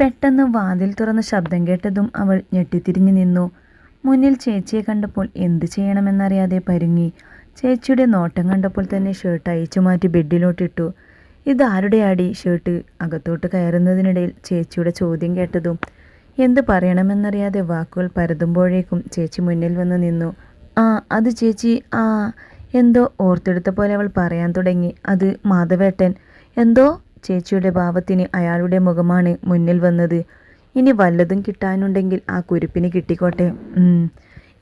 പെട്ടെന്ന് വാതിൽ തുറന്ന ശബ്ദം കേട്ടതും അവൾ ഞെട്ടിത്തിരിഞ്ഞു നിന്നു. മുന്നിൽ ചേച്ചിയെ കണ്ടപ്പോൾ എന്ത് ചെയ്യണമെന്നറിയാതെ പരുങ്ങി. ചേച്ചിയുടെ നോട്ടം കണ്ടപ്പോൾ തന്നെ ഷർട്ട് അയച്ചു മാറ്റി ബെഡിലോട്ടിട്ടു. ഇതാരുടെ ആടി ഷർട്ട് അകത്തോട്ട് കയറുന്നതിനിടയിൽ ചേച്ചിയുടെ ചോദ്യം കേട്ടതും. എന്ത് പറയണമെന്നറിയാതെ വാക്കുകൾ പരതുമ്പോഴേക്കും ചേച്ചി മുന്നിൽ വന്ന് നിന്നു. ആ അത് ചേച്ചി ആ എന്തോ ഓർത്തെടുത്ത പോലെ അവൾ പറയാൻ തുടങ്ങി. അത് മാധവേട്ടൻ. എന്തോ? ചേച്ചിയുടെ ഭാവത്തിന് അയാളുടെ മുഖമാണ് മുന്നിൽ വന്നത്. ഇനി വല്ലതും കിട്ടാനുണ്ടെങ്കിൽ ആ കുരുപ്പിന് കിട്ടിക്കോട്ടെ.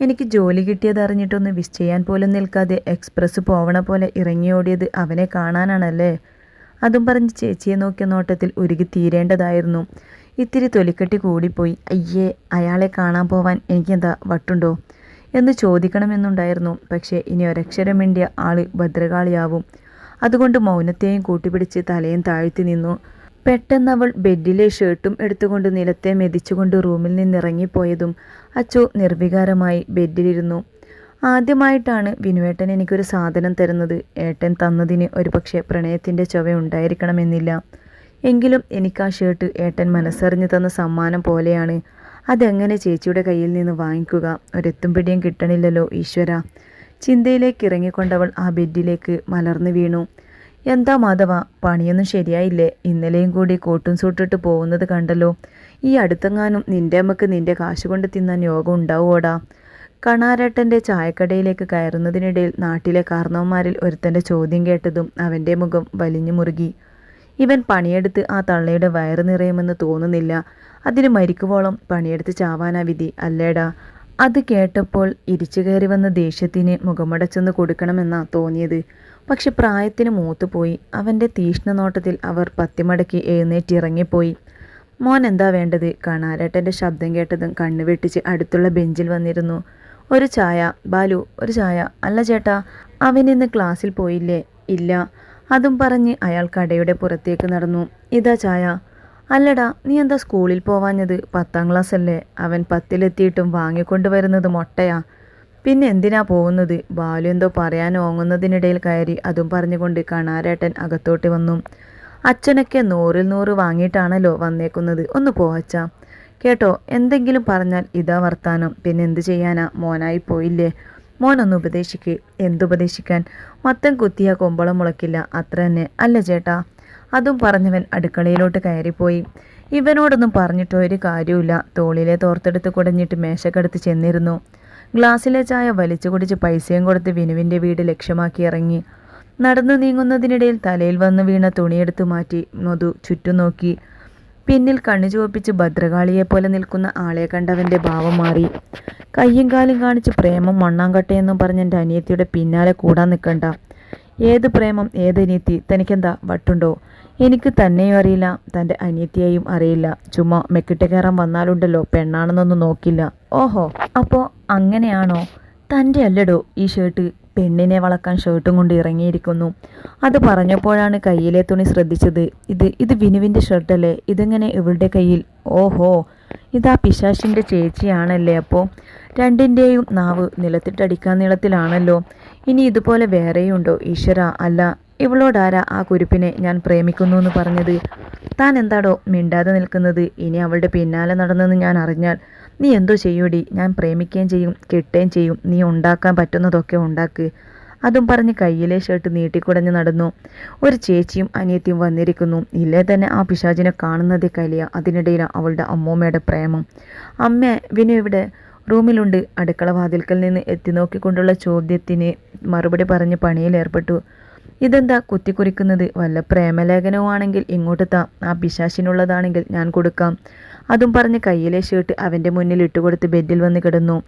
എനിക്ക് ജോലി കിട്ടിയത് അറിഞ്ഞിട്ടൊന്ന് വിസ് ചെയ്യാൻ പോലും നിൽക്കാതെ എക്സ്പ്രസ് പോവണ പോലെ ഇറങ്ങിയോടിയത് അവനെ കാണാനാണല്ലേ? അതും പറഞ്ഞ് ചേച്ചിയെ നോക്കിയ നോട്ടത്തിൽ ഉരുകി തീരേണ്ടതായിരുന്നു. ഇത്തിരി തൊലിക്കെട്ടി കൂടിപ്പോയി. അയ്യേ അയാളെ കാണാൻ പോവാൻ എനിക്കെന്താ വട്ടുണ്ടോ? എന്ന് ചോദിക്കണമെന്നുണ്ടായിരുന്നു. പക്ഷേ ഇനി ഒരക്ഷരം മിണ്ടിയ ആൾ ഭദ്രകാളിയാവും. അതുകൊണ്ട് മൗനത്തെയും കൂട്ടിപിടിച്ച് തലയും താഴ്ത്തി നിന്നു. പെട്ടെന്ന് അവൾ ബെഡിലെ ഷർട്ടും എടുത്തുകൊണ്ട് നിലത്തെ മെതിച്ചുകൊണ്ട് റൂമിൽ നിന്നിറങ്ങിപ്പോയതും അച്ചു നിർവികാരമായി ബെഡിലിരുന്നു. ആദ്യമായിട്ടാണ് വിനുവേട്ടൻ എനിക്കൊരു സാധനം തരുന്നത്. ഏട്ടൻ തന്നതിന് ഒരുപക്ഷെ പ്രണയത്തിന്റെ ചൊവ ഉണ്ടായിരിക്കണമെന്നില്ല. എങ്കിലും എനിക്ക് ആ ഷർട്ട് ഏട്ടൻ മനസ്സറിഞ്ഞു തന്ന സമ്മാനം പോലെയാണ്. അതെങ്ങനെ ചേച്ചിയുടെ കയ്യിൽ നിന്ന് വാങ്ങിക്കുക? ഒരെത്തും പിടിയും കിട്ടണില്ലല്ലോ ഈശ്വര. ചിന്തയിലേക്ക് ഇറങ്ങിക്കൊണ്ടവൾ ആ ബെഡിലേക്ക് മലർന്നു വീണു. എന്താ മാധവ പണിയൊന്നും ശരിയായില്ലേ? ഇന്നലെയും കൂടി കോട്ടും സൂട്ടിട്ട് പോകുന്നത് കണ്ടല്ലോ. ഈ അടുത്തെങ്ങാനും നിന്റെ അമ്മയ്ക്ക് നിന്റെ കാശ് കൊണ്ട് തിന്നാൻ യോഗം ഉണ്ടാവുമോടാ കണാരട്ടന്റെ ചായക്കടയിലേക്ക് കയറുന്നതിനിടയിൽ നാട്ടിലെ കാർണവന്മാരിൽ ഒരുത്തന്റെ ചോദ്യം കേട്ടതും അവന്റെ മുഖം വലിഞ്ഞു മുറുകി. ഇവൻ പണിയെടുത്ത് ആ തള്ളയുടെ വയറ് നിറയുമെന്ന് തോന്നുന്നില്ല. അതിന് മരിക്കുവോളം പണിയെടുത്ത് ചാവാനാ വിധി അല്ലേടാ? അത് കേട്ടപ്പോൾ ഇരിച്ചു കയറി വന്ന ദേഷ്യത്തിന് മുഖമടച്ചൊന്ന് കൊടുക്കണമെന്നാ തോന്നിയത്. പക്ഷെ പ്രായത്തിന് മൂത്തുപോയി അവന്റെ തീഷ്ണനോട്ടത്തിൽ അവർ പത്തിമടക്കി എഴുന്നേറ്റിറങ്ങിപ്പോയി മോൻ എന്താ വേണ്ടത്? കാണാരേട്ടന്റെ ശബ്ദം കേട്ടതും കണ്ണു വെട്ടിച്ച് അടുത്തുള്ള ബെഞ്ചിൽ വന്നിരുന്നു. ഒരു ചായ ബാലു ഒരു ചായ. അല്ല ചേട്ടാ അവൻ ഇന്ന് ക്ലാസ്സിൽ പോയില്ലേ? ഇല്ല. അതും പറഞ്ഞ് അയാൾ കടയുടെ പുറത്തേക്ക് നടന്നു. ഇതാ ചായ. അല്ലടാ നീ എന്താ സ്കൂളിൽ പോവാഞ്ഞത്? പത്താം ക്ലാസ് അല്ലേ അവൻ പത്തിലെത്തിയിട്ടും വാങ്ങിക്കൊണ്ട് വരുന്നത് മൊട്ടയാ. പിന്നെ എന്തിനാ പോകുന്നത്? ബാലു എന്തോ പറയാൻ ഓങ്ങുന്നതിനിടയിൽ കയറി അതും പറഞ്ഞുകൊണ്ട് കണാരേട്ടൻ അകത്തോട്ട് വന്നു. അച്ഛനൊക്കെ നൂറിൽ നൂറ് വാങ്ങിയിട്ടാണല്ലോ വന്നേക്കുന്നത്. ഒന്ന് പോവച്ച കേട്ടോ എന്തെങ്കിലും പറഞ്ഞാൽ ഇതാ വർത്താനം. പിന്നെ എന്ത് ചെയ്യാനാ? മോനായി പോയില്ലേ. മോനൊന്ന് ഉപദേശിക്ക്. എന്തുപദേശിക്കാൻ? മത്തം കുത്തിയ കൊമ്പളം മുളക്കില്ല അത്ര തന്നെ. അല്ല ചേട്ടാ. അതും പറഞ്ഞവൻ അടുക്കളയിലോട്ട് കയറിപ്പോയി. ഇവനോടൊന്നും പറഞ്ഞിട്ടോ ഒരു കാര്യമില്ല തോളിലെ തോർത്തെടുത്ത് കുടഞ്ഞിട്ട് മേശക്കടുത്ത് ചെന്നിരുന്നു. ഗ്ലാസ്സിലെ ചായ വലിച്ചു കുടിച്ച് പൈസയും കൊടുത്ത് വിനുവിന്റെ വീട് ലക്ഷ്യമാക്കി ഇറങ്ങി. നടന്നു നീങ്ങുന്നതിനിടയിൽ തലയിൽ വന്ന് വീണ തുണിയെടുത്ത് മാറ്റി മധു ചുറ്റും നോക്കി. പിന്നിൽ കണ്ണു ചുവപ്പിച്ച് ഭദ്രകാളിയെ പോലെ നിൽക്കുന്ന ആളെ കണ്ടവന്റെ ഭാവം മാറി. കയ്യും കാലും കാണിച്ച് പ്രേമം മണ്ണാങ്കട്ടയെന്നും പറഞ്ഞ് എന്റെ അനിയത്തിയുടെ പിന്നാലെ കൂടാൻ നിൽക്കണ്ട. ഏത് പ്രേമം ഏത് അനിയത്തി? തനിക്കെന്താ? വട്ടുണ്ടോ? എനിക്ക് തന്നെയും അറിയില്ല. തന്റെ അനിയത്തിയെയും അറിയില്ല. ചുമ്മാ മെക്കിട്ട് കയറാൻ വന്നാലുണ്ടല്ലോ. പെണ്ണാണെന്നൊന്നും നോക്കില്ല. ഓഹോ അപ്പോൾ അങ്ങനെയാണോ? തന്റെ അല്ലടോ ഈ ഷർട്ട് പെണ്ണിനെ വളക്കാൻ ഷർട്ടും കൊണ്ട് ഇറങ്ങിയിരിക്കുന്നു. അത് പറഞ്ഞപ്പോഴാണ് കയ്യിലെ തുണി ശ്രദ്ധിച്ചത്. ഇത് ഇത് വിനുവിന്റെ ഷർട്ടല്ലേ ഇതെങ്ങനെ ഇവളുടെ കയ്യിൽ? ഓഹോ ഇതാ പിശാശിന്റെ ചേച്ചിയാണല്ലേ അപ്പോൾ രണ്ടിന്റെയും നാവ് നിലത്തിട്ടടിക്കാൻ നീളത്തിലാണല്ലോ. ഇനി ഇതുപോലെ വേറെയുണ്ടോ? ഈശ്വര അല്ല ഇവളോടാരാ ആ കുരുപ്പിനെ ഞാൻ പ്രേമിക്കുന്നു എന്ന് പറഞ്ഞത്? താൻ എന്താടോ മിണ്ടാതെ നിൽക്കുന്നത്? ഇനി അവളുടെ പിന്നാലെ നടന്നെന്ന് ഞാൻ അറിഞ്ഞാൽ നീ എന്തോ ചെയ്യൂടി? ഞാൻ പ്രേമിക്കുകയും ചെയ്യും കെട്ടുകയും ചെയ്യും. നീ ഉണ്ടാക്കാൻ പറ്റുന്നതൊക്കെ ഉണ്ടാക്ക്. അതും പറഞ്ഞ് കയ്യിലെ ഷർട്ട് നീട്ടിക്കുടഞ്ഞ് നടന്നു. ഒരു ചേച്ചിയും അനിയത്തിയും വന്നിരിക്കുന്നു. ഇല്ലേ തന്നെ ആ പിശാചിനെ കാണുന്നതേ കലിയ. അതിനിടയിൽ അവളുടെ അമ്മൂമ്മയുടെ പ്രേമം. അമ്മ വിനു ഇവിടെ റൂമിലുണ്ട്. അടുക്കള വാതിൽക്കൽ നിന്ന് എത്തി നോക്കിക്കൊണ്ടുള്ള ചോദ്യത്തിന് മറുപടി പറഞ്ഞ് പണിയിലേർപ്പെട്ടു ഇതെന്താ കുത്തിക്കുറിക്കുന്നത്? വല്ല പ്രേമലേഖനവുമാണെങ്കിൽ ഇങ്ങോട്ട് താ. ആ പിശാശിനുള്ളതാണെങ്കിൽ ഞാൻ കൊടുക്കാം. അതും പറഞ്ഞ് കയ്യിലെ ഷർട്ട് അവന്റെ മുന്നിൽ ഇട്ടുകൊടുത്ത് ബെഡിൽ വന്ന് കിടന്നു.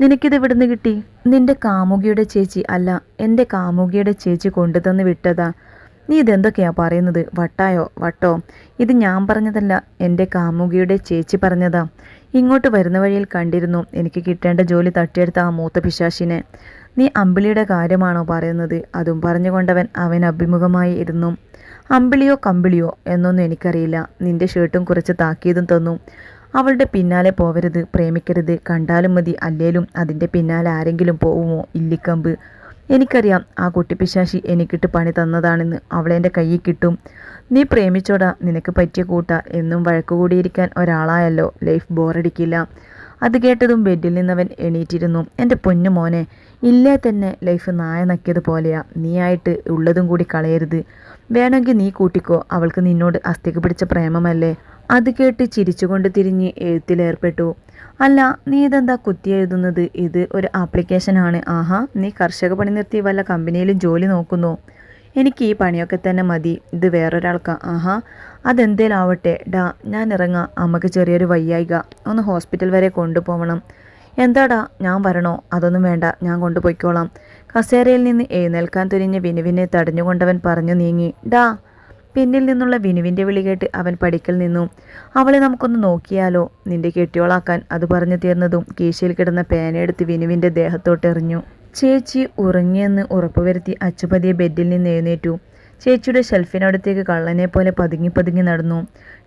നിനക്കിത് ഇവിടുന്ന് കിട്ടി? നിന്റെ കാമുകിയുടെ ചേച്ചി അല്ല എന്റെ കാമുകിയുടെ ചേച്ചി കൊണ്ടുതന്ന് വിട്ടതാ. നീ ഇതെന്തൊക്കെയാ പറയുന്നത്? വട്ടായോ? വട്ടോ? ഇത് ഞാൻ പറഞ്ഞതല്ല എന്റെ കാമുകിയുടെ ചേച്ചി പറഞ്ഞതാ. ഇങ്ങോട്ട് വരുന്ന വഴിയിൽ കണ്ടിരുന്നു എനിക്ക് കിട്ടേണ്ട ജോലി തട്ടിയെടുത്ത ആ മൂത്ത പിശാശിനെ നീ അമ്പിളിയുടെ കാര്യമാണോ പറയുന്നത്? അതും പറഞ്ഞുകൊണ്ടവൻ അവൻ അഭിമുഖമായി ഇരുന്നു. അമ്പിളിയോ കമ്പിളിയോ എന്നൊന്നും എനിക്കറിയില്ല. നിന്റെ ഷർട്ടും കുറച്ച് താക്കിയതും തന്നു. അവളുടെ പിന്നാലെ പോവരുത് പ്രേമിക്കരുത്. കണ്ടാലും മതി അല്ലേലും അതിന്റെ പിന്നാലെ ആരെങ്കിലും പോവുമോ? ഇല്ലിക്കമ്പ്. എനിക്കറിയാം ആ കുട്ടിപ്പിശാശി എനിക്കിട്ട് പണി തന്നതാണെന്ന്. അവളെന്റെ കയ്യിൽ കിട്ടും. നീ പ്രേമിച്ചോടാ നിനക്ക് പറ്റിയ കൂട്ട. എന്നും വഴക്കുകൂടിയിരിക്കാൻ ഒരാളായല്ലോ. ലൈഫ് ബോറടിക്കില്ല. അത് കേട്ടതും ബെഡിൽ നിന്നവൻ എണീറ്റിരുന്നു. എന്റെ പൊന്നു മോനെ ഇല്ലേ തന്നെ ലൈഫ് നായ നക്കിയതുപോലെയാ പോലെയാ. നീയായിട്ട് ഉള്ളതും കൂടി കളയരുത്. വേണമെങ്കിൽ നീ കൂട്ടിക്കോ. അവൾക്ക് നിന്നോട് അസ്ഥിക്ക് പിടിച്ച പ്രേമമല്ലേ? അത് കേട്ട് ചിരിച്ചുകൊണ്ട് തിരിഞ്ഞ് എഴുത്തിലേർപ്പെട്ടു അല്ല നീ ഇതെന്താ കുത്തി എഴുതുന്നത്? ഇത് ഒരു ആപ്ലിക്കേഷനാണ് ആഹാ നീ കർഷക പണി നിർത്തി വല്ല കമ്പനിയിലും ജോലി നോക്കുന്നു. എനിക്ക് ഈ പണിയൊക്കെ തന്നെ മതി. ഇത് വേറൊരാൾക്കാ. ആഹാ അതെന്തേലാവട്ടെ ഡാ ഞാൻ ഇറങ്ങാം. അമ്മയ്ക്ക് ചെറിയൊരു വയ്യായിക. ഒന്ന് ഹോസ്പിറ്റൽ വരെ കൊണ്ടുപോകണം എന്താടാ? ഞാൻ വരണോ? അതൊന്നും വേണ്ട. ഞാൻ കൊണ്ടുപോയിക്കോളാം. കസേരയിൽ നിന്ന് എഴുന്നേൽക്കാൻ തുനിഞ്ഞ വിനുവിനെ തടഞ്ഞുകൊണ്ടവൻ പറഞ്ഞു നീങ്ങി. ഡാ. പിന്നിൽ നിന്നുള്ള വിനുവിന്റെ വിളി കേട്ട് അവൻ പഠിക്കൽ നിന്നു. അവളെ നമുക്കൊന്ന് നോക്കിയാലോ? നിന്റെ കെട്ടിയോളാക്കാൻ. അത് പറഞ്ഞു തീർന്നതും കീശയിൽ കിടന്ന പേനയെടുത്ത് വിനുവിന്റെ ദേഹത്തോട്ടെറിഞ്ഞു ചേച്ചി ഉറങ്ങിയെന്ന് ഉറപ്പുവരുത്തി അച്ചുപതിയെ ബെഡിൽ നിന്ന് എഴുന്നേറ്റു. ചേച്ചിയുടെ ഷെൽഫിനടുത്തേക്ക് കള്ളനെ പോലെ പതുങ്ങി പതുങ്ങി നടന്നു.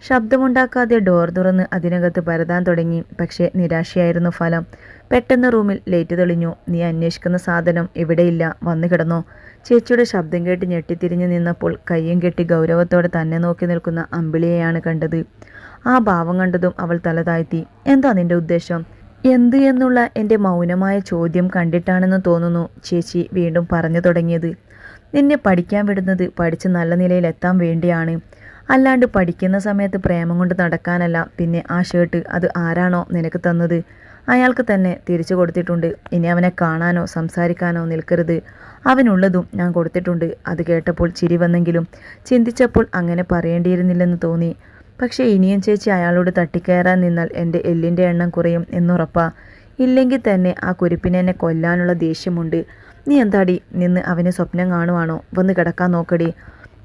ശബ്ദമുണ്ടാക്കാതെ ഡോർ തുറന്ന് അതിനകത്ത് പരതാൻ തുടങ്ങി. പക്ഷേ നിരാശയായിരുന്നു ഫലം. പെട്ടെന്ന് റൂമിൽ ലൈറ്റ് തെളിഞ്ഞു. നീ അന്വേഷിക്കുന്ന സാധനം ഇവിടെയില്ല വന്നു കിടന്നു. ചേച്ചിയുടെ ശബ്ദം കേട്ട് ഞെട്ടിത്തിരിഞ്ഞു നിന്നപ്പോൾ കയ്യും കെട്ടി ഗൗരവത്തോടെ തന്നെ നോക്കി നിൽക്കുന്ന അമ്പിളിയെയാണ് കണ്ടത്. ആ ഭാവം കണ്ടതും അവൾ തല താഴ്ത്തി എന്താ നിന്റെ ഉദ്ദേശം? എന്ത് എന്നുള്ള എന്റെ മൗനമായ ചോദ്യം കണ്ടിട്ടാണെന്ന് തോന്നുന്നു ചേച്ചി വീണ്ടും പറഞ്ഞു തുടങ്ങിയത്. നിന്നെ പഠിക്കാൻ വിടുന്നത് പഠിച്ച് നല്ല നിലയിൽ എത്താൻ വേണ്ടിയാണ്. അല്ലാണ്ട് പഠിക്കുന്ന സമയത്ത് പ്രേമം കൊണ്ട് നടക്കാനല്ല. പിന്നെ ആ ഷർട്ട് അത് ആരാണോ നിനക്ക് തന്നത്? അയാൾക്ക് തന്നെ തിരിച്ചു കൊടുത്തിട്ടുണ്ട്. ഇനി അവനെ കാണാനോ സംസാരിക്കാനോ നിൽക്കരുത്. അവനുള്ളതും ഞാൻ കൊടുത്തിട്ടുണ്ട്. അത് കേട്ടപ്പോൾ ചിരി വന്നെങ്കിലും ചിന്തിച്ചപ്പോൾ അങ്ങനെ പറയേണ്ടിയിരുന്നില്ലെന്ന് തോന്നി. പക്ഷേ ഇനിയും ചേച്ചി അയാളോട് തട്ടിക്കയറാൻ നിന്നാൽ എന്റെ എല്ലിന്റെ എണ്ണം കുറയും എന്നുറപ്പാ. ഇല്ലെങ്കിൽ തന്നെ ആ കുരിപ്പിനെ എന്നെ കൊല്ലാനുള്ള ദേഷ്യമുണ്ട്. നീ എന്താടി നിന്ന് അവനെ സ്വപ്നം കാണുവാണോ? വന്ന് കിടക്കാൻ നോക്കടി.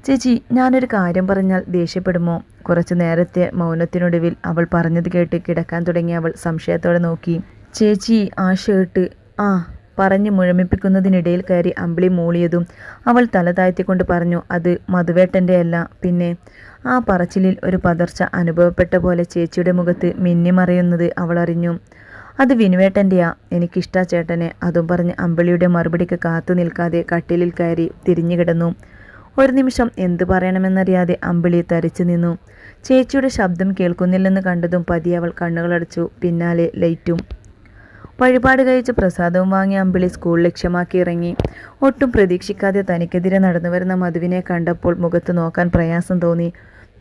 ചേച്ചി ഞാനൊരു കാര്യം പറഞ്ഞാൽ ദേഷ്യപ്പെടുമോ? കുറച്ചു നേരത്തെ മൗനത്തിനൊടുവിൽ അവൾ പറഞ്ഞത് കേട്ട് കിടക്കാൻ തുടങ്ങി അവൾ സംശയത്തോടെ നോക്കി. ചേച്ചി ആ ഷർട്ട് ആ പറഞ്ഞ് മുഴമിപ്പിക്കുന്നതിനിടയിൽ കയറി അമ്പിളി മൂളിയതും അവൾ തല താഴ്ത്തിക്കൊണ്ട് പറഞ്ഞു അത് മധുവേട്ടന്റെ അല്ല പിന്നെ ആ പറച്ചിലിൽ ഒരു പതർച്ച അനുഭവപ്പെട്ട പോലെ ചേച്ചിയുടെ മുഖത്ത് മിന്നിമറയുന്നത് അവൾ അറിഞ്ഞു. അത് വിനുവേട്ടന്റെയാ. എനിക്കിഷ്ടാ ചേട്ടനെ. അതും പറഞ്ഞ് അമ്പിളിയുടെ മറുപടിക്ക് കാത്തു നിൽക്കാതെ കട്ടിലിൽ കയറി തിരിഞ്ഞു കിടന്നു. ഒരു നിമിഷം എന്തു പറയണമെന്നറിയാതെ അമ്പിളി തരിച്ചു നിന്നു. ചേച്ചിയുടെ ശബ്ദം കേൾക്കുന്നില്ലെന്ന് കണ്ടതും പതിയെ അവൾ കണ്ണുകളടച്ചു. പിന്നാലെ ലൈറ്റും. വഴിപാട് കഴിച്ച് പ്രസാദവും വാങ്ങി അമ്പിളി സ്കൂൾ ലക്ഷ്യമാക്കി ഇറങ്ങി. ഒട്ടും പ്രതീക്ഷിക്കാതെ തനിക്കെതിരെ നടന്നു വരുന്ന മധുവിനെ കണ്ടപ്പോൾ മുഖത്ത് നോക്കാൻ പ്രയാസം തോന്നി.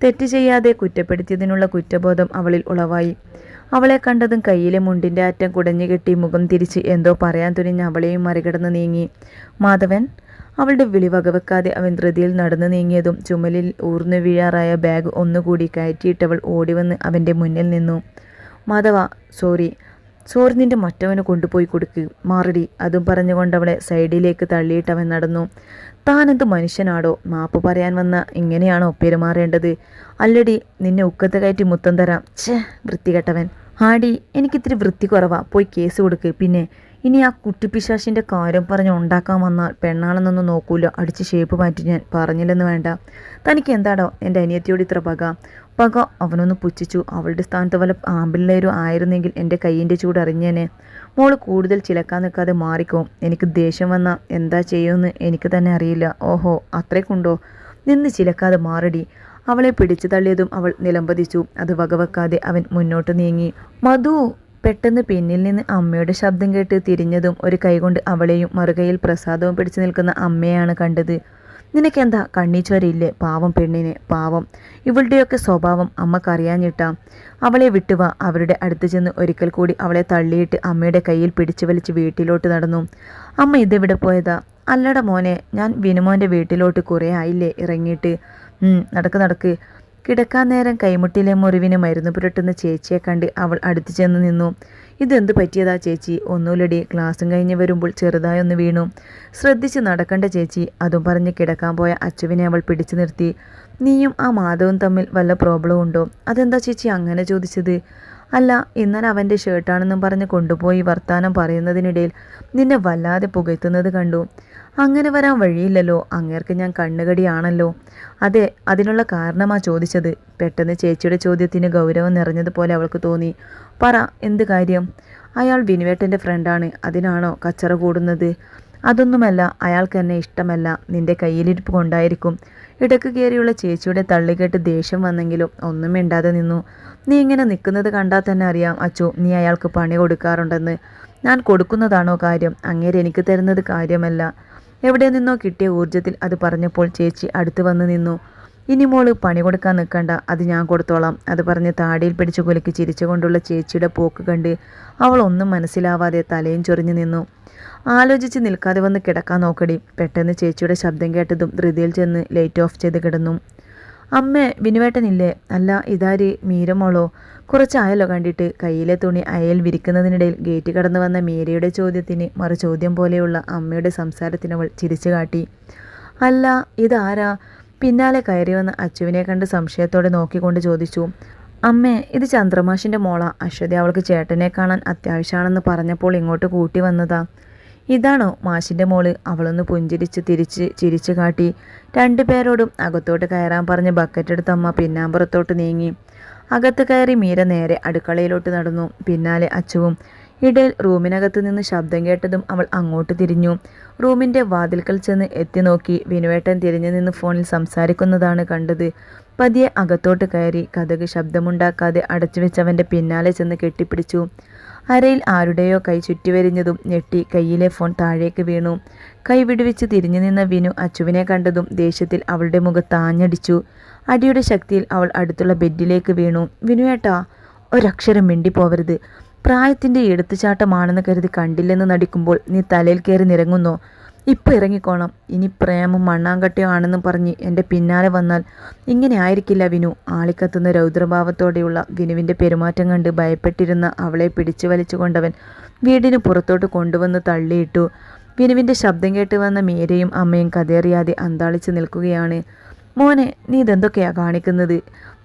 തെറ്റ് ചെയ്യാതെ കുറ്റപ്പെടുത്തിയതിനുള്ള കുറ്റബോധം അവളിൽ ഉളവായി. അവളെ കണ്ടതും കയ്യിലെ മുണ്ടിന്റെ അറ്റം കുടഞ്ഞുകെട്ടി മുഖം തിരിച്ച് എന്തോ പറയാൻ തുനിഞ്ഞ് അവളെയും മറികടന്ന് നീങ്ങി. മാധവൻ അവളുടെ വിളി വകവെക്കാതെ അവൻ ധൃതിയിൽ നടന്നു നീങ്ങിയതും ചുമലിൽ ഊർന്നു വീഴാറായ ബാഗ് ഒന്നുകൂടി കയറ്റിയിട്ടവൾ ഓടിവന്ന് അവന്റെ മുന്നിൽ നിന്നു. മാധവ സോറി സോറി നിന്റെ മറ്റവന് കൊണ്ടുപോയി കൊടുക്ക്. മാറടി. അതും പറഞ്ഞുകൊണ്ടവളെ സൈഡിലേക്ക് തള്ളിയിട്ടവൻ നടന്നു. താനെന്ത് മനുഷ്യനാടോ? മാപ്പ് പറയാൻ വന്ന ഇങ്ങനെയാണോ പെരുമാറേണ്ടത് അല്ലടി നിന്നെ ഉക്കത്ത് കയറ്റി മുത്തം തരാം. ഛേ വൃത്തികെട്ടവൻ. ആടി എനിക്കിത്തിരി വൃത്തി കുറവാ. പോയി കേസ് കൊടുക്ക്. പിന്നെ ഇനി ആ കുട്ടിപ്പിശാശിന്റെ കാര്യം പറഞ്ഞ് ഉണ്ടാക്കാൻ വന്നാൽ പെണ്ണാണെന്നൊന്നും നോക്കൂല. അടിച്ച് ഷേപ്പ് മാറ്റി ഞാൻ പറഞ്ഞില്ലെന്ന് വേണ്ട. തനിക്ക് എന്താടോ? എന്റെ അനിയത്തിയോട് ഇത്ര പക. പക അവനൊന്ന് പുച്ഛിച്ചു. അവളുടെ സ്ഥാനത്ത് വല്ല ആമ്പിള്ളേരും ആയിരുന്നെങ്കിൽ എന്റെ കൈയിന്റെ ചൂട് അറിഞ്ഞേനെ. മോൾ കൂടുതൽ ചിലക്കാൻ നിൽക്കാതെ മാറിക്കോ. എനിക്ക് ദേഷ്യം വന്ന എന്താ ചെയ്യുമെന്ന് എനിക്ക് തന്നെ അറിയില്ല. ഓഹോ അത്രയ്ക്കുണ്ടോ? നിന്ന് ചിലക്കാതെ മാറടി. അവളെ പിടിച്ചു തള്ളിയതും അവൾ നിലംപതിച്ചു. അത് വകവെക്കാതെ അവൻ മുന്നോട്ട് നീങ്ങി. മധു പെട്ടെന്ന് പിന്നിൽ നിന്ന് അമ്മയുടെ ശബ്ദം കേട്ട് തിരിഞ്ഞതും ഒരു കൈകൊണ്ട് അവളെയും മറുകയിൽ പ്രസാദവും പിടിച്ചു നിൽക്കുന്ന അമ്മയാണ് കണ്ടത്. നിനക്കെന്താ കണ്ണീച്ചോരയില്ലേ? പാവം പെണ്ണിനെ പാവം. ഇവളുടെയൊക്കെ സ്വഭാവം അമ്മക്കറിയാഞ്ഞിട്ടാ. അവളെ വിട്ടുവ. അവരുടെ അടുത്ത് ചെന്ന് ഒരിക്കൽ കൂടി അവളെ തള്ളിയിട്ട് അമ്മയുടെ കയ്യിൽ പിടിച്ചു വലിച്ച് വീട്ടിലോട്ട് നടന്നു. അമ്മ ഇതെവിടെ പോയതാ? അല്ലട മോനെ ഞാൻ വിനുമോന്റെ വീട്ടിലോട്ട് കുറേ ആയില്ലേ? ഇറങ്ങിയിട്ട്. നടക്ക് നടക്ക്. കിടക്കാൻ നേരം കൈമുട്ടിലെ മുറിവിന് മരുന്ന് പുരട്ടുന്ന ചേച്ചിയെ കണ്ട് അവൾ അടുത്തു ചെന്ന് നിന്നു. ഇതെന്ത് പറ്റിയതാ ചേച്ചി? ഒന്നുമില്ലടി. ക്ലാസ്സും കഴിഞ്ഞ് വരുമ്പോൾ ചെറുതായൊന്ന് വീണു. ശ്രദ്ധിച്ച് നടക്കണ്ട ചേച്ചി. അതും പറഞ്ഞ് കിടക്കാൻ പോയ അച്ചുവിനെ അവൾ പിടിച്ചു നിർത്തി. നീയും ആ മാധവും തമ്മിൽ വല്ല പ്രോബ്ലം ഉണ്ടോ? അതെന്താ ചേച്ചി അങ്ങനെ ചോദിച്ചത്? അല്ല ഇന്നലെ അവന്റെ ഷർട്ടാണെന്നും പറഞ്ഞ് കൊണ്ടുപോയി വർത്താനം പറയുന്നതിനിടയിൽ നിന്നെ വല്ലാതെ പുകഴ്ത്തുന്നത് കണ്ടു. അങ്ങനെ വരാൻ വഴിയില്ലല്ലോ. അങ്ങേർക്ക് ഞാൻ കണ്ണുകടിയാണല്ലോ. അതെ അതിനുള്ള കാരണമാ ചോദിച്ചത്. പെട്ടെന്ന് ചേച്ചിയുടെ ചോദ്യത്തിന് ഗൗരവം നിറഞ്ഞതുപോലെ അവൾക്ക് തോന്നി. പറ എന്ത് കാര്യം? അയാൾ വിനുവേട്ടന്റെ ഫ്രണ്ടാണ്. അതിനാണോ കച്ചറ കൂടുന്നത്? അതൊന്നുമല്ല അയാൾക്ക് എന്നെ ഇഷ്ടമല്ല. നിന്റെ കയ്യിലിരിപ്പ് കൊണ്ടായിരിക്കും. ഇടയ്ക്ക് കയറിയുള്ള ചേച്ചിയുടെ തള്ളികെട്ട് ദേഷ്യം വന്നെങ്കിലും ഒന്നും മിണ്ടാതെ നിന്നു. നീ ഇങ്ങനെ നിൽക്കുന്നത് കണ്ടാൽ തന്നെ അറിയാം അച്ചു നീ അയാൾക്ക് പണി കൊടുക്കാറുണ്ടെന്ന്. ഞാൻ കൊടുക്കുന്നതാണോ കാര്യം? അങ്ങേരെ എനിക്ക് തരുന്നത് കാര്യമല്ല. എവിടെ നിന്നോ കിട്ടിയ ഊർജത്തിൽ അത് പറഞ്ഞപ്പോൾ ചേച്ചി അടുത്തു വന്ന് നിന്നു. ഇനി മോൾ പണി കൊടുക്കാൻ നിൽക്കണ്ട അത് ഞാൻ കൊടുത്തോളാം. അത് പറഞ്ഞ് താടിയിൽ പിടിച്ചു കുലുക്കി ചിരിച്ചുകൊണ്ടുള്ള ചേച്ചിയുടെ പോക്ക് കണ്ട് അവൾ ഒന്നും മനസ്സിലാവാതെ തലയും ചൊറിഞ്ഞു നിന്നു. ആലോചിച്ച് നിൽക്കാതെ വന്ന് കിടക്കാൻ നോക്കടി. പെട്ടെന്ന് ചേച്ചിയുടെ ശബ്ദം കേട്ടതും ധൃതിയിൽ ചെന്ന് ലൈറ്റ് ഓഫ് ചെയ്ത് കിടന്നു. അമ്മേ വിനുവേട്ടനില്ലേ? അല്ല ഇതാര്? മീരമോളോ കുറച്ചായല്ലോ കണ്ടിട്ട്. കയ്യിലെ തുണി അയൽ വിരിക്കുന്നതിനിടയിൽ ഗേറ്റ് കടന്നു വന്ന മീരയുടെ ചോദ്യത്തിന് മറു ചോദ്യം പോലെയുള്ള അമ്മയുടെ സംസാരത്തിനവൾ ചിരിച്ചു കാട്ടി. അല്ല ഇതാരാ? പിന്നാലെ കയറി വന്ന് അച്ചുവിനെ കണ്ട് സംശയത്തോടെ നോക്കിക്കൊണ്ട് ചോദിച്ചു അമ്മേ ഇത് ചന്ദ്രമാഷിന്റെ മോള. അശ്വതി അവൾക്ക് ചേട്ടനെ കാണാൻ അത്യാവശ്യമാണെന്ന് പറഞ്ഞപ്പോൾ ഇങ്ങോട്ട് കൂട്ടി വന്നതാ. ഇതാണോ മാഷിന്റെ മോൾ? അവളൊന്ന് പുഞ്ചിരിച്ച് തിരിച്ച് ചിരിച്ചു കാട്ടി. രണ്ടു പേരോടും അകത്തോട്ട് കയറാൻ പറഞ്ഞ് ബക്കറ്റെടുത്ത അമ്മ പിന്നാമ്പുറത്തോട്ട് നീങ്ങി. അകത്ത് കയറി മീര നേരെ അടുക്കളയിലോട്ട് നടന്നു. പിന്നാലെ അച്ചുവും ഇടയിൽ റൂമിനകത്ത് നിന്ന് ശബ്ദം കേട്ടതും അവൾ അങ്ങോട്ട് തിരിഞ്ഞു. റൂമിന്റെ വാതിൽക്കൽ ചെന്ന് എത്തി നോക്കി വിനുവേട്ടൻ തിരിഞ്ഞു നിന്ന് ഫോണിൽ സംസാരിക്കുന്നതാണ് കണ്ടത്. പതിയെ അകത്തോട്ട് കയറി കഥക് ശബ്ദമുണ്ടാക്കാതെ അടച്ചു വെച്ചവന്റെ പിന്നാലെ ചെന്ന് കെട്ടിപ്പിടിച്ചു. അരയിൽ ആരുടെയോ കൈ ചുറ്റിവരിഞ്ഞതും ഞെട്ടി കയ്യിലെ ഫോൺ താഴേക്ക് വീണു. കൈ വിടുവിച്ച് തിരിഞ്ഞു നിന്ന വിനു അച്ചുവിനെ കണ്ടതും ദേഷ്യത്തിൽ അവളുടെ മുഖത്ത് ആഞ്ഞടിച്ചു അടിയുടെ ശക്തിയിൽ അവൾ അടുത്തുള്ള ബെഡിലേക്ക് വീണു. വിനുവേട്ടാ ഒരക്ഷരം മിണ്ടിപ്പോവരുത്. പ്രായത്തിന്റെ എടുത്തുചാട്ടമാണെന്ന് കരുതി കണ്ടില്ലെന്ന് നടിക്കുമ്പോൾ നീ തലയിൽ കയറി നിരങ്ങുന്നു. ഇപ്പം ഇറങ്ങിക്കോണം. ഇനി പ്രേമം മണ്ണാങ്കട്ടയോ ആണെന്ന് പറഞ്ഞ് എന്റെ പിന്നാലെ വന്നാൽ ഇങ്ങനെ ആയിരിക്കില്ല വിനു. ആളിക്കത്തുന്ന രൗദ്രഭാവത്തോടെയുള്ള വിനുവിന്റെ പെരുമാറ്റം കണ്ട് ഭയപ്പെട്ടിരുന്ന അവളെ പിടിച്ചു വലിച്ചു കൊണ്ടവൻ വീടിന് പുറത്തോട്ട് കൊണ്ടുവന്ന് തള്ളിയിട്ടു. വിനുവിന്റെ ശബ്ദം കേട്ട് വന്ന മീരയും അമ്മയും കതേറിയാതെ അന്താളിച്ച് നിൽക്കുകയാണ്. മോനെ നീ ഇതെന്തൊക്കെയാ കാണിക്കുന്നത്?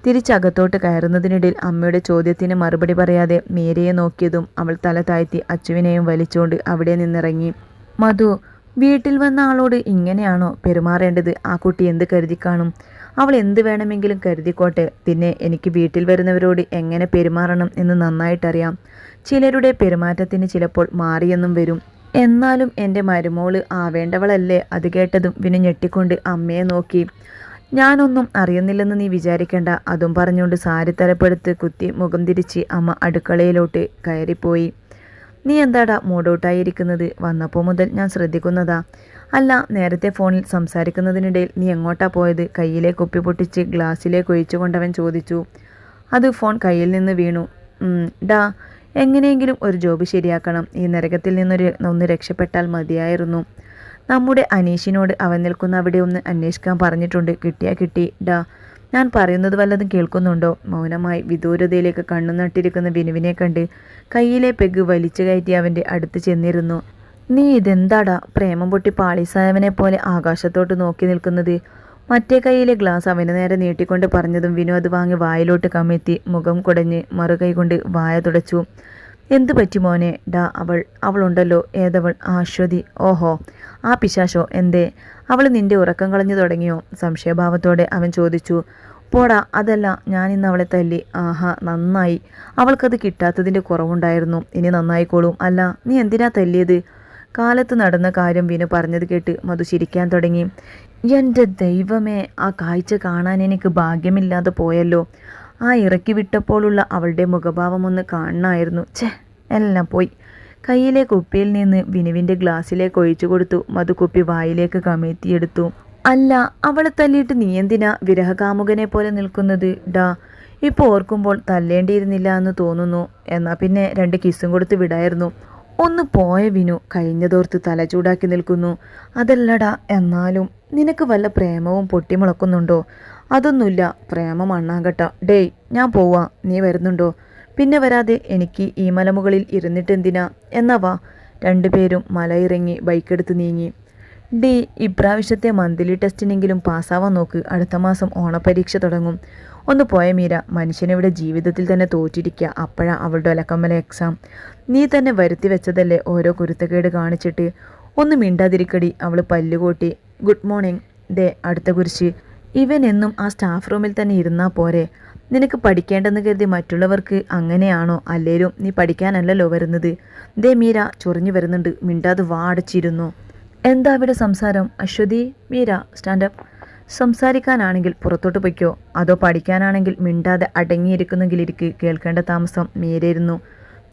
തിരിച്ചകത്തോട്ട് കയറുന്നതിനിടയിൽ അമ്മയുടെ ചോദ്യത്തിന് മറുപടി പറയാതെ മേരയെ നോക്കിയതും അവൾ തല താഴ്ത്തി അച്ചുവിനെയും വലിച്ചുകൊണ്ട് അവിടെ നിന്നിറങ്ങി. മധു വീട്ടിൽ വന്ന ആളോട് ഇങ്ങനെയാണോ പെരുമാറേണ്ടത്? ആ കുട്ടി എന്ത് കരുതി കാണും? അവൾ എന്ത് വേണമെങ്കിലും കരുതിക്കോട്ടെ. പിന്നെ എനിക്ക് വീട്ടിൽ വരുന്നവരോട് എങ്ങനെ പെരുമാറണം എന്ന് നന്നായിട്ടറിയാം. ചിലരുടെ പെരുമാറ്റത്തിന് ചിലപ്പോൾ മാറിയെന്നും വരും. എന്നാലും എന്റെ മരുമോൾ ആവേണ്ടവളല്ലേ? അത് കേട്ടതും പിന്നെ ഞെട്ടിക്കൊണ്ട് അമ്മയെ നോക്കി. ഞാനൊന്നും അറിയുന്നില്ലെന്ന് നീ വിചാരിക്കേണ്ട. അതും പറഞ്ഞുകൊണ്ട് സാരി തലപ്പെടുത്ത് കുത്തി മുഖം തിരിച്ച് അമ്മ അടുക്കളയിലോട്ട് കയറിപ്പോയി. നീ എന്താടാ മൂഡൗട്ടായിരിക്കുന്നത് വന്നപ്പോൾ മുതൽ ഞാൻ ശ്രദ്ധിക്കുന്നതാ. അല്ല നേരത്തെ ഫോണിൽ സംസാരിക്കുന്നതിനിടയിൽ നീ എങ്ങോട്ടാ പോയത്? കയ്യിലെ കുപ്പി പൊട്ടിച്ച് ഗ്ലാസ്സിലേ ഗ്ലാസ്സിലേക്ക് ഒഴിച്ചുകൊണ്ടവൻ ചോദിച്ചു. അത് ഫോൺ കയ്യിൽ നിന്ന് വീണു. ഡാ എങ്ങനെയെങ്കിലും ഒരു ജോബ് ശരിയാക്കണം. ഈ നരകത്തിൽ നിന്നൊരു ഒന്ന് രക്ഷപ്പെട്ടാൽ മതിയായിരുന്നു. നമ്മുടെ അനീഷിനോട് അവൻ നിൽക്കുന്ന അവിടെ ഒന്ന് അന്വേഷിക്കാൻ പറഞ്ഞിട്ടുണ്ട്. കിട്ടിയാ കിട്ടി. ഡാ ഞാൻ പറയുന്നത് വല്ലതും കേൾക്കുന്നുണ്ടോ? മൗനമായി വിദൂരതയിലേക്ക് കണ്ണു നട്ടിരിക്കുന്ന ബിനുവിനെ കണ്ട് കയ്യിലെ പെഗ് വലിച്ചു കയറ്റി അവന്റെ അടുത്ത് ചെന്നിരുന്നു. നീ ഇതെന്താടാ? പ്രേമം പൊട്ടി പാളിസായവനെ പോലെ ആകാശത്തോട്ട് നോക്കി നിൽക്കുന്നത്. മറ്റേ കൈയിലെ ഗ്ലാസ് അവന് നേരെ നീട്ടിക്കൊണ്ട് പറഞ്ഞതും വിനു അത് വാങ്ങി വായിലോട്ട് കമ്മെത്തി മുഖം കുടഞ്ഞ് മറുകൈ കൊണ്ട് വായ തുടച്ചു. എന്തു പറ്റി മോനെ? ഡാ അവൾ അവളുണ്ടല്ലോ. ഏതവൾ? ആശ്വതി. ഓഹോ ആ പിശാശോ എന്തേ? അവൾ നിന്റെ ഉറക്കം കളഞ്ഞു തുടങ്ങിയോ? സംശയഭാവത്തോടെ അവൻ ചോദിച്ചു. പോടാ അതല്ല ഞാൻ ഇന്ന് അവളെ തല്ലി. ആഹാ നന്നായി. അവൾക്കത് കിട്ടാത്തതിന്റെ കുറവുണ്ടായിരുന്നു. ഇനി നന്നായിക്കോളും. അല്ല നീ എന്തിനാ തല്ലിയത്? കാലത്ത് നടന്ന കാര്യം വിനു പറഞ്ഞത് കേട്ട് മധു ചിരിക്കാൻ തുടങ്ങി. എന്റെ ദൈവമേ ആ കാഴ്ച കാണാൻ എനിക്ക് ഭാഗ്യമില്ലാതെ പോയല്ലോ. ആ ഇറക്കി വിട്ടപ്പോഴുള്ള അവളുടെ മുഖഭാവം ഒന്ന് കാണണമായിരുന്നു. ഛേ എല്ലാം പോയി. കയ്യിലെ കുപ്പിയിൽ നിന്ന് വിനുവിന്റെ ഗ്ലാസ്സിലേക്ക് ഒഴിച്ചു കൊടുത്തു. മധു കുപ്പി വായിലേക്ക് കമഴ്ത്തിയെടുത്തു. അല്ല അവളെ തല്ലിയിട്ട് നീ എന്തിനാ വിരഹകാമുകനെ പോലെ നിൽക്കുന്നത്? ഡാ ഇപ്പോൾ ഓർക്കുമ്പോൾ തല്ലേണ്ടിയിരുന്നില്ല എന്ന് തോന്നുന്നു. എന്നാൽ പിന്നെ രണ്ട് കിസ്സും കൊടുത്ത് വിടായിരുന്നു. ഒന്ന് പോയ വിനു. കഴിഞ്ഞതോർത്ത് തല ചൂടാക്കി നിൽക്കുന്നു. അതല്ലടാ എന്നാലും നിനക്ക് വല്ല പ്രേമവും പൊട്ടിമുളക്കുന്നുണ്ടോ? അതൊന്നുമില്ല പ്രേമം അണ്ണാങ്കട്ട ഡേയ് ഞാൻ പോവാ. നീ വരുന്നുണ്ടോ? പിന്നെ വരാതെ എനിക്ക് ഈ മലമുകളിൽ ഇരുന്നിട്ടെന്തിനാ? എന്നവ രണ്ടുപേരും മലയിറങ്ങി ബൈക്കെടുത്ത് നീങ്ങി. ഡി ഇപ്രാവശ്യത്തെ മന്ത്ലി ടെസ്റ്റിനെങ്കിലും പാസ്സാവാൻ നോക്ക്. അടുത്ത മാസം ഓണപരീക്ഷ തുടങ്ങും. ഒന്ന് പോയ മീര മനുഷ്യനിവിടെ ജീവിതത്തിൽ തന്നെ തോറ്റിരിക്കുക അപ്പോഴാ അവളുടെ ഒലക്കമ്മല എക്സാം നീ തന്നെ വരുത്തി വെച്ചതല്ലേ ഓരോ കുരുത്തക്കേട് കാണിച്ചിട്ട്. ഒന്ന് മിണ്ടാതിരിക്കടി അവൾ പല്ലുകൂട്ടി ഗുഡ് മോർണിംഗ്. ദേ അടുത്ത കുരിശ്. ഇവൻ എന്നും ആ സ്റ്റാഫ് റൂമിൽ തന്നെ ഇരുന്നാൽ പോരെ. നിനക്ക് പഠിക്കേണ്ടെന്ന് കരുതി മറ്റുള്ളവർക്ക് അങ്ങനെയാണോ അല്ലേലും നീ പഠിക്കാനല്ലല്ലോ വരുന്നത്? ദേ മീര ചൊറിഞ്ഞു വരുന്നുണ്ട്. മിണ്ടാതെ വാടച്ചിരുന്നു. എന്താ ഇവിടെ സംസാരം? അശ്വതി മീര സ്റ്റാൻഡപ്പ് സംസാരിക്കാനാണെങ്കിൽ പുറത്തോട്ട് പൊയ്ക്കോ. അതോ പഠിക്കാനാണെങ്കിൽ മിണ്ടാതെ അടങ്ങിയിരിക്കുന്നെങ്കിലിരിക്ക് കേൾക്കേണ്ട താമസം മീരയിരുന്നു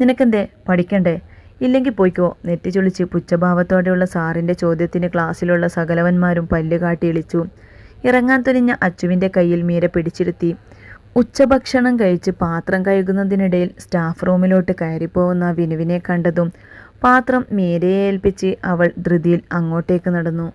നിനക്കെന്തേ? പഠിക്കണ്ടേ? ഇല്ലെങ്കിൽ പോയിക്കോ. നെറ്റി ചൊളിച്ച് പുച്ഛഭാവത്തോടെയുള്ള സാറിന്റെ ചോദ്യത്തിന് ക്ലാസ്സിലുള്ള സകലവന്മാരും പല്ല് കാട്ടി ഇളിച്ചു. ഇറങ്ങാൻ തുനിഞ്ഞ അച്ചുവിന്റെ കയ്യിൽ മീര പിടിച്ചിരുത്തി. ഉച്ചഭക്ഷണം കഴിച്ച് പാത്രം കഴുകുന്നതിനിടയിൽ സ്റ്റാഫ് റൂമിലോട്ട് കയറിപ്പോകുന്ന വിനുവിനെ കണ്ടതും പാത്രം മേരെ ഏൽപ്പിച്ച് അവൾ ധൃതിയിൽ അങ്ങോട്ടേക്ക് നടന്നു.